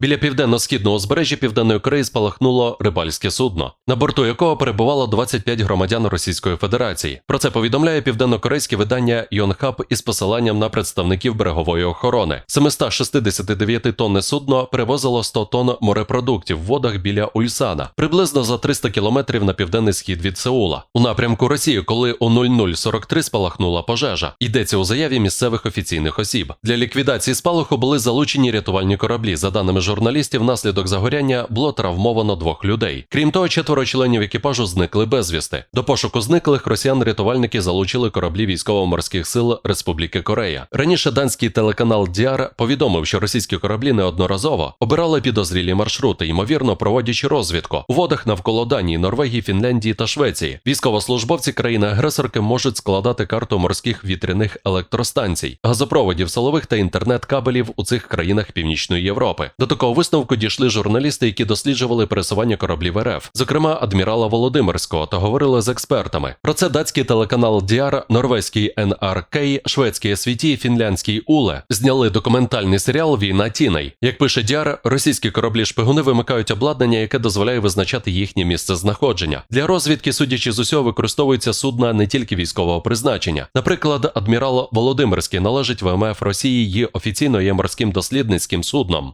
Біля південно-східного узбережжя Південної Кореї спалахнуло рибальське судно, на борту якого перебувало 25 громадян Російської Федерації. Про це повідомляє південно-корейське видання Йонхаб із посиланням на представників берегової охорони. 769 тонне судно перевозило 100 тонн морепродуктів в водах біля Ульсана, приблизно за 300 кілометрів на південний схід від Сеула. У напрямку Росії, коли о 0043 спалахнула пожежа, йдеться у заяві місцевих офіційних осіб. Для ліквідації спалаху були залучені рятувальні кораблі. За даними журналістів, внаслідок загоряння було травмовано двох людей. Крім того, четверо членів екіпажу зникли безвісти. До пошуку зниклих росіян-рятувальники залучили кораблі військово-морських сил Республіки Корея. Раніше данський телеканал Діар повідомив, що російські кораблі неодноразово обирали підозрілі маршрути, ймовірно проводячи розвідку у водах навколо Данії, Норвегії, Фінляндії та Швеції. Військовослужбовці країни-агресорки можуть складати карту морських вітряних електростанцій, газопроводів силових та інтернет-кабелів у цих країнах Північної Європи. До такого висновку дійшли журналісти, які досліджували пересування кораблів РФ, зокрема адмірала Володимирського, та говорили з експертами. Про це датський телеканал Діар, норвезький НРК, шведський СВТ, фінляндський УЛЕ зняли документальний серіал Війна тіней. Як пише Діар, російські кораблі шпигуни вимикають обладнання, яке дозволяє визначати їхнє місце знаходження. Для розвідки, судячи з усього, використовуються судна не тільки військового призначення. Наприклад, адмірал Володимирський належить ВМФ Росії і офіційно є морським дослідницьким судном.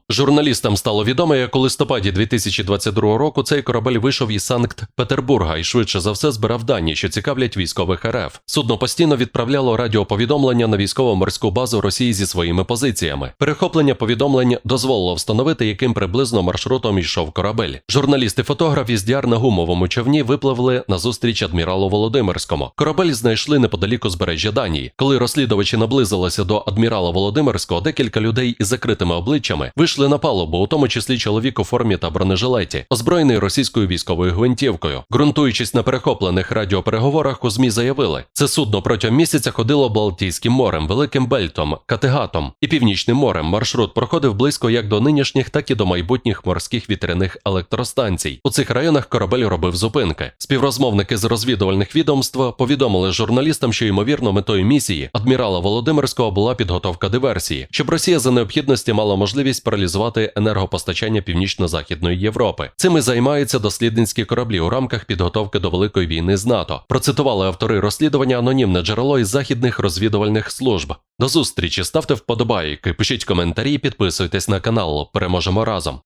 Журналістам стало відомо, як у листопаді 2022 року цей корабель вийшов із Санкт-Петербурга і швидше за все збирав дані, що цікавлять військових РФ. Судно постійно відправляло радіоповідомлення на військово-морську базу Росії зі своїми позиціями. Перехоплення повідомлень дозволило встановити, яким приблизно маршрутом йшов корабель. Журналісти-фотограф із Діар на гумовому човні випливли на зустріч адміралу Володимирському. Корабель знайшли неподалік узбережжя Данії. Коли розслідувачі наблизилися до адмірала Володимирського, декілька людей із закритими обличчями вийшли на палубу, у тому числі чоловік у формі та бронежилеті, озброєний російською військовою гвинтівкою. Ґрунтуючись на перехоплених радіопереговорах, у ЗМІ заявили, це судно протягом місяця ходило Балтійським морем, Великим Бельтом, Категатом і Північним морем. Маршрут проходив близько як до нинішніх, так і до майбутніх морських вітряних електростанцій. У цих районах корабель робив зупинки. Співрозмовники з розвідувальних відомств повідомили журналістам, що ймовірно метою місії адмірала Володимирського була підготовка диверсії, щоб Росія за необхідності мала можливість паралізувати енергопостачання північно-західної Європи. Цими займаються дослідницькі кораблі у рамках підготовки до великої війни з НАТО. Процитували автори розслідування анонімне джерело із західних розвідувальних служб. До зустрічі ставте вподобайки, пишіть коментарі, підписуйтесь на канал. Переможемо разом.